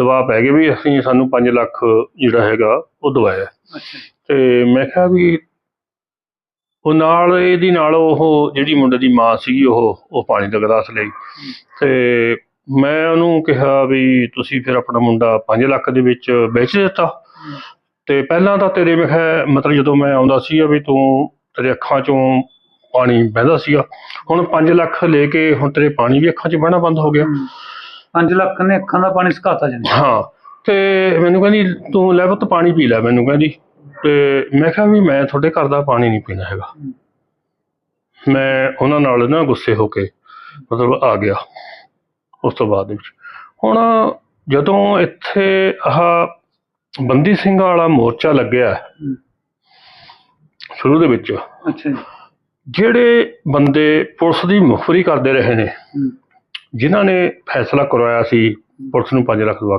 ਦਬਾਅ ਪੈ ਗਿਆ ਵੀ ਅਸੀਂ ਸਾਨੂੰ 5 ਲੱਖ ਜਿਹੜਾ ਹੈਗਾ ਉਹ ਦਵਾਇਆ। ਤੇ ਮੈਂ ਕਿਹਾ ਵੀ ਉਹ ਨਾਲ ਇਹਦੀ ਨਾਲ ਉਹ ਜਿਹੜੀ ਮੁੰਡੇ ਦੀ ਮਾਂ ਸੀਗੀ ਉਹ ਉਹ ਪਾਣੀ ਦਾ ਗਲਾਸ ਲਈ। ਤੇ ਮੈਂ ਉਹਨੂੰ ਕਿਹਾ ਵੀ ਤੁਸੀਂ ਫਿਰ ਆਪਣਾ ਮੁੰਡਾ 5 ਲੱਖ ਦੇ ਵਿੱਚ ਵੇਚ ਦਿੱਤਾ। ਤੇ ਪਹਿਲਾਂ ਤਾਂ ਤੇਰੇ ਮੈਂ ਕਿਹਾ ਮਤਲਬ ਜਦੋਂ ਮੈਂ ਆਉਂਦਾ ਸੀਗਾ ਵੀ ਤੂੰ ਤੇਰੇ ਅੱਖਾਂ ਚੋਂ ਪਾਣੀ ਵਹਿੰਦਾ ਸੀਗਾ। ਹੁਣ 5 ਲੱਖ ਲੈ ਕੇ ਹੁਣ ਤੇਰੇ ਪਾਣੀ ਵੀ ਅੱਖਾਂ 'ਚ ਵਹਿਣਾ ਬੰਦ ਹੋ ਗਿਆ। 5 ਲੱਖ ਨੇ ਅੱਖਾਂ ਦਾ ਪਾਣੀ ਸੁਕਾਤਾ ਜੀ ਹਾਂ ਤੇ ਮੈਨੂੰ ਕਹਿੰਦੀ ਤੂੰ ਲੈ ਪੁੱਤ ਪਾਣੀ ਪੀ ਲੈ ਮੈਨੂੰ ਕਹਿੰਦੀ। ਤੇ ਮੈਂ ਕਿਹਾ ਵੀ ਮੈਂ ਤੁਹਾਡੇ ਘਰ ਦਾ ਪਾਣੀ ਨਹੀਂ ਪੀਣਾ ਹੈਗਾ। ਮੈਂ ਉਹਨਾਂ ਨਾਲ ਨਾ ਗੁੱਸੇ ਹੋ ਕੇ ਮਤਲਬ ਆ ਗਿਆ ਉਸ ਤੋਂ ਬਾਅਦ ਵਿੱਚ। ਹੁਣ ਜਦੋਂ ਇੱਥੇ ਆਹ ਬੰਦੀ ਸਿੰਘਾਂ ਵਾਲਾ ਮੋਰਚਾ ਲੱਗਿਆ। ਸ਼ੁਰੂ ਦੇ ਵਿੱਚ ਅੱਛਾ ਜੀ। ਜਿਹੜੇ ਬੰਦੇ ਪੁਲਿਸ ਦੀ ਮੁਖਬਰੀ ਕਰਦੇ ਰਹੇ ਨੇ। ਜਿਨ੍ਹਾਂ ਨੇ ਫੈਸਲਾ ਕਰਵਾਇਆ ਸੀ ਪੁਲਿਸ ਨੂੰ 5 ਲੱਖ ਦਵਾ ਕੇ